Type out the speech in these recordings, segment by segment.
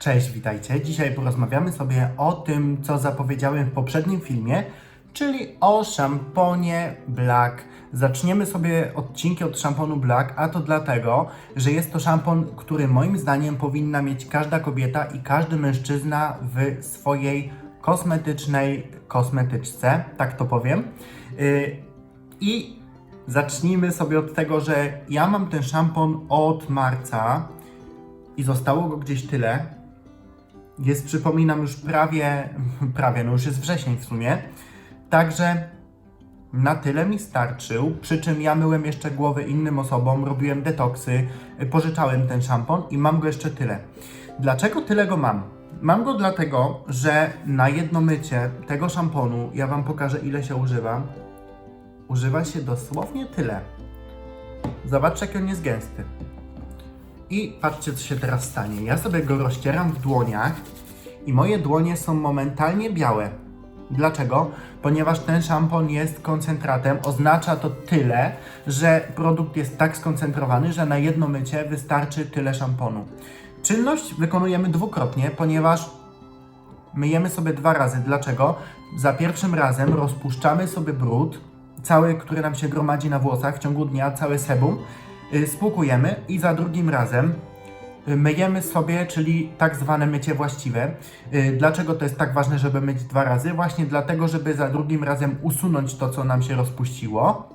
Cześć, witajcie. Dzisiaj porozmawiamy sobie o tym, co zapowiedziałem w poprzednim filmie, czyli o szamponie Black. Zaczniemy sobie odcinki od szamponu Black, a to dlatego, że jest to szampon, który moim zdaniem powinna mieć każda kobieta i każdy mężczyzna w swojej kosmetycznej kosmetyczce, tak to powiem. Yy, I zacznijmy sobie od tego, że ja mam ten szampon od marca i zostało go gdzieś tyle. Jest, przypominam, już prawie, prawie, no już jest wrzesień w sumie. Także na tyle mi starczył, przy czym ja myłem jeszcze głowy innym osobom, robiłem detoksy, pożyczałem ten szampon i mam go jeszcze tyle. Dlaczego tyle go mam? Mam go dlatego, że na jedno mycie tego szamponu, ja Wam pokażę ile się używa, używa się dosłownie tyle. Zobaczcie jak on jest gęsty. I patrzcie, co się teraz stanie. Ja sobie go rozcieram w dłoniach i moje dłonie są momentalnie białe. Dlaczego? Ponieważ ten szampon jest koncentratem, oznacza to tyle, że produkt jest tak skoncentrowany, że na jedno mycie wystarczy tyle szamponu. Czynność wykonujemy dwukrotnie, ponieważ myjemy sobie dwa razy. Dlaczego? Za pierwszym razem rozpuszczamy sobie brud, cały, który nam się gromadzi na włosach w ciągu dnia, cały sebum, spłukujemy i za drugim razem y, myjemy sobie, czyli tak zwane mycie właściwe. Y, Dlaczego to jest tak ważne, żeby myć dwa razy? Właśnie dlatego, żeby za drugim razem usunąć to, co nam się rozpuściło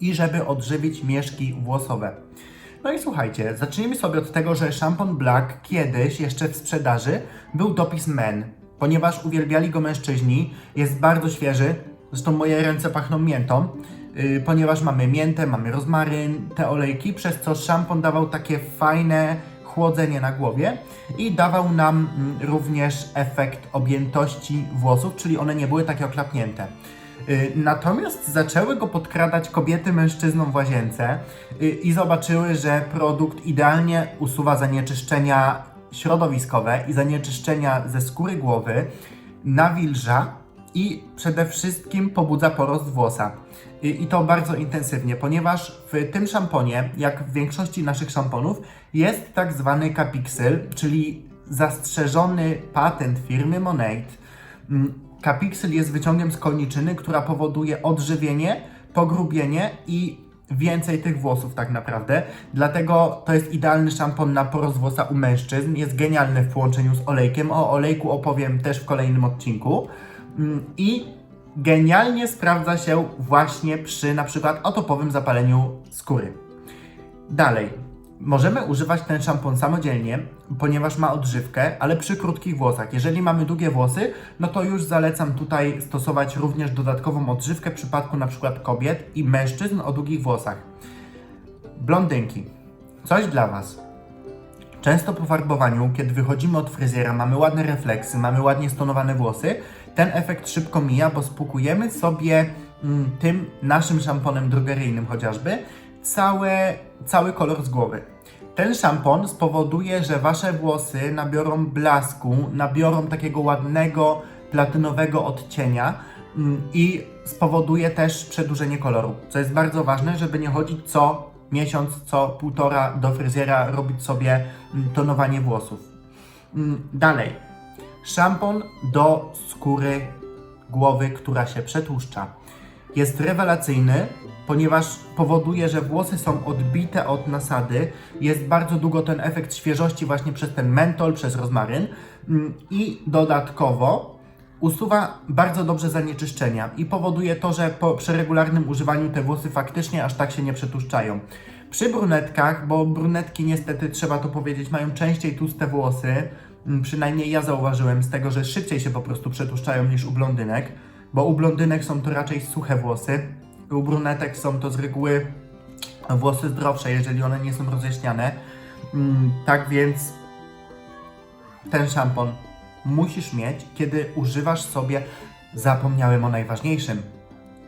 i żeby odżywić mieszki włosowe. No i słuchajcie, zacznijmy sobie od tego, że szampon Black kiedyś jeszcze w sprzedaży był dopis men, ponieważ uwielbiali go mężczyźni, jest bardzo świeży, zresztą moje ręce pachną miętą, ponieważ mamy miętę, mamy rozmaryn, te olejki, przez co szampon dawał takie fajne chłodzenie na głowie i dawał nam mm, również efekt objętości włosów, czyli one nie były takie oklapnięte. Y, Natomiast zaczęły go podkradać kobiety mężczyznom w łazience y, i zobaczyły, że produkt idealnie usuwa zanieczyszczenia środowiskowe i zanieczyszczenia ze skóry głowy, nawilża i przede wszystkim pobudza porost włosa. I to bardzo intensywnie, ponieważ w tym szamponie, jak w większości naszych szamponów, jest tak zwany capixyl, czyli zastrzeżony patent firmy Monate. Mm, Capixyl jest wyciągiem z kolniczyny, która powoduje odżywienie, pogrubienie i więcej tych włosów tak naprawdę. Dlatego to jest idealny szampon na porost włosa u mężczyzn. Jest genialny w połączeniu z olejkiem. O olejku opowiem też w kolejnym odcinku. Mm, I genialnie sprawdza się właśnie przy na przykład atopowym zapaleniu skóry. Dalej. Możemy używać ten szampon samodzielnie, ponieważ ma odżywkę, ale przy krótkich włosach. Jeżeli mamy długie włosy, no to już zalecam tutaj stosować również dodatkową odżywkę w przypadku na przykład kobiet i mężczyzn o długich włosach. Blondynki. Coś dla Was. Często po farbowaniu, kiedy wychodzimy od fryzjera, mamy ładne refleksy, mamy ładnie stonowane włosy, ten efekt szybko mija, bo spłukujemy sobie mm, tym naszym szamponem drogeryjnym chociażby całe, cały kolor z głowy. Ten szampon spowoduje, że wasze włosy nabiorą blasku, nabiorą takiego ładnego, platynowego odcienia mm, i spowoduje też przedłużenie koloru, co jest bardzo ważne, żeby nie chodzić co miesiąc, co półtora do fryzjera robić sobie mm, tonowanie włosów. Mm, Dalej. Szampon do skóry głowy, która się przetłuszcza. Jest rewelacyjny, ponieważ powoduje, że włosy są odbite od nasady. Jest bardzo długo ten efekt świeżości właśnie przez ten mentol, przez rozmaryn Mm, i dodatkowo usuwa bardzo dobrze zanieczyszczenia i powoduje to, że po, przy regularnym używaniu te włosy faktycznie aż tak się nie przetłuszczają. Przy brunetkach, bo brunetki niestety trzeba to powiedzieć, mają częściej tłuste włosy, mm, przynajmniej ja zauważyłem z tego, że szybciej się po prostu przetłuszczają niż u blondynek, bo u blondynek są to raczej suche włosy, u brunetek są to z reguły włosy zdrowsze, jeżeli one nie są rozjaśniane. Mm, Tak więc ten szampon musisz mieć, kiedy używasz sobie, zapomniałem o najważniejszym,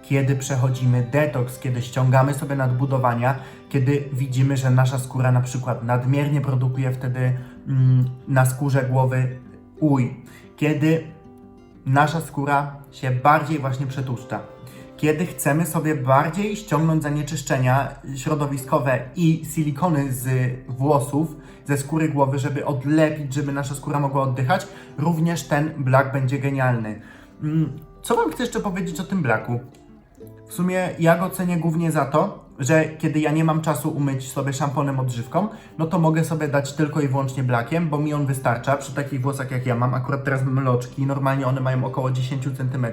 kiedy przechodzimy detoks, kiedy ściągamy sobie nadbudowania, kiedy widzimy, że nasza skóra na przykład nadmiernie produkuje wtedy mm, na skórze głowy uj, kiedy nasza skóra się bardziej właśnie przetłuszcza. Kiedy chcemy sobie bardziej ściągnąć zanieczyszczenia środowiskowe i silikony z włosów, ze skóry głowy, żeby odlepić, żeby nasza skóra mogła oddychać, również ten black będzie genialny. Mm, Co Wam chcę jeszcze powiedzieć o tym blacku? W sumie ja go cenię głównie za to, że kiedy ja nie mam czasu umyć sobie szamponem odżywką, no to mogę sobie dać tylko i wyłącznie blakiem, bo mi on wystarcza przy takich włosach jak ja mam. Akurat teraz mam loczki, normalnie one mają około 10 cm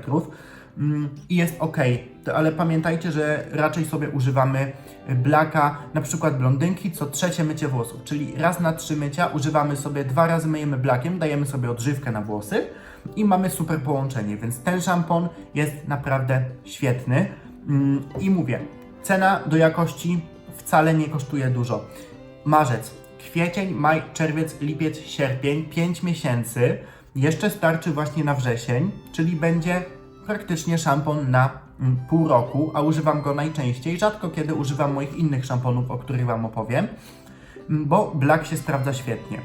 i jest ok. To, ale pamiętajcie, że raczej sobie używamy blaka, na przykład blondynki, co trzecie mycie włosów, czyli raz na trzy mycia używamy sobie, dwa razy myjemy blakiem, dajemy sobie odżywkę na włosy i mamy super połączenie, więc ten szampon jest naprawdę świetny. Mm, I mówię, cena do jakości wcale nie kosztuje dużo. Marzec, kwiecień, maj, czerwiec, lipiec, sierpień, 5 miesięcy. Jeszcze starczy właśnie na wrzesień, czyli będzie praktycznie szampon na mm, pół roku, a używam go najczęściej. Rzadko kiedy używam moich innych szamponów, o których Wam opowiem, mm, bo Black się sprawdza świetnie.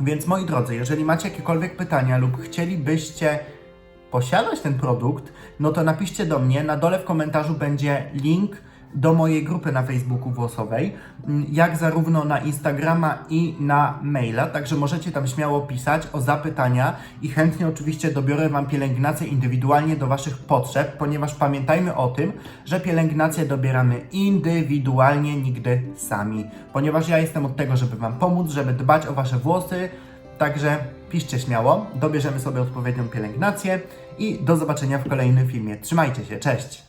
Więc moi drodzy, jeżeli macie jakiekolwiek pytania lub chcielibyście posiadać ten produkt, no to napiszcie do mnie. Na dole w komentarzu będzie link do mojej grupy na Facebooku włosowej, mm, jak zarówno na Instagrama i na maila, także możecie tam śmiało pisać o zapytania i chętnie oczywiście dobiorę Wam pielęgnację indywidualnie do Waszych potrzeb, ponieważ pamiętajmy o tym, że pielęgnację dobieramy indywidualnie, nigdy sami, ponieważ ja jestem od tego, żeby Wam pomóc, żeby dbać o Wasze włosy, Także piszcie śmiało, dobierzemy sobie odpowiednią pielęgnację i do zobaczenia w kolejnym filmie. Trzymajcie się, cześć!